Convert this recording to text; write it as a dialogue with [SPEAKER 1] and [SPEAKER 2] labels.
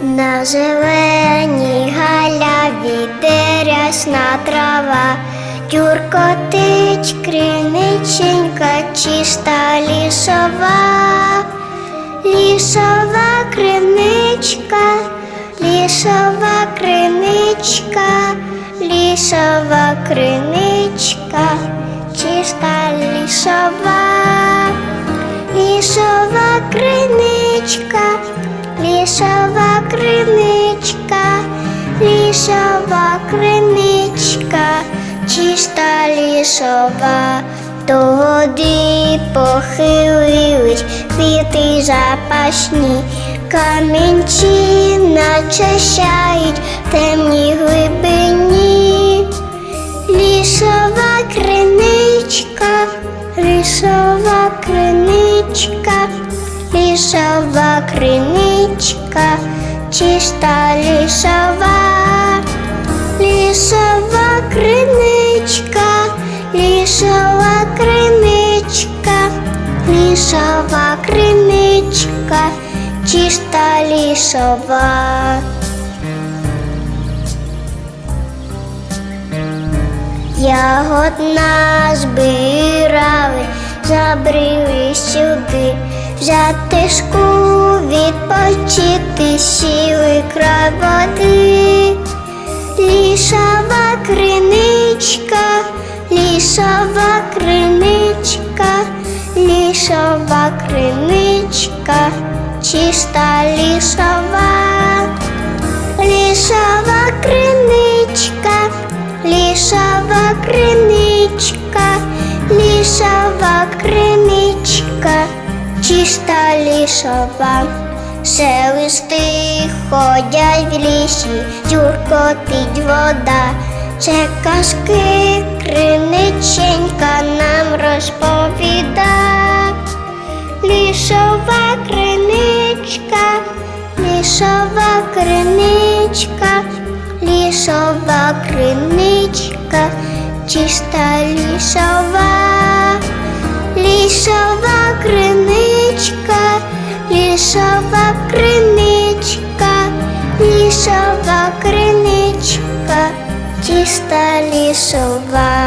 [SPEAKER 1] На зеленій галяві дерясна трава, Тюркотить криниченька, чиста лісова, лісова криничка, лісова криничка, лісова криничка, чиста лісова, лісова криничка, лісова криничка, лісова криничка, чиста лісова, до води похилились квіти запашні, камінці наче темній глибині. Лісова криничка, лісова криничка, лісова криничка, чиста лісова, лісова криничка, лісова криничка, лісова криничка, чиста лісова. Ягод назбирали, забрили сюди, взяти шку, відпочити, сіли край води. Лісова криничка, лісова криничка, лісова криничка, чиста лісова, лісова криничка, лісова криничка, лісова криничка, чиста лісова. Шелести ходять в лісі, тюркотить вода, це казки криниченька нам розповіда. Лісова криничка, лісова криничка, лісова криничка, чиста лісова, лісова криничка, лісова криничка, лішова криничка, чиста лісова.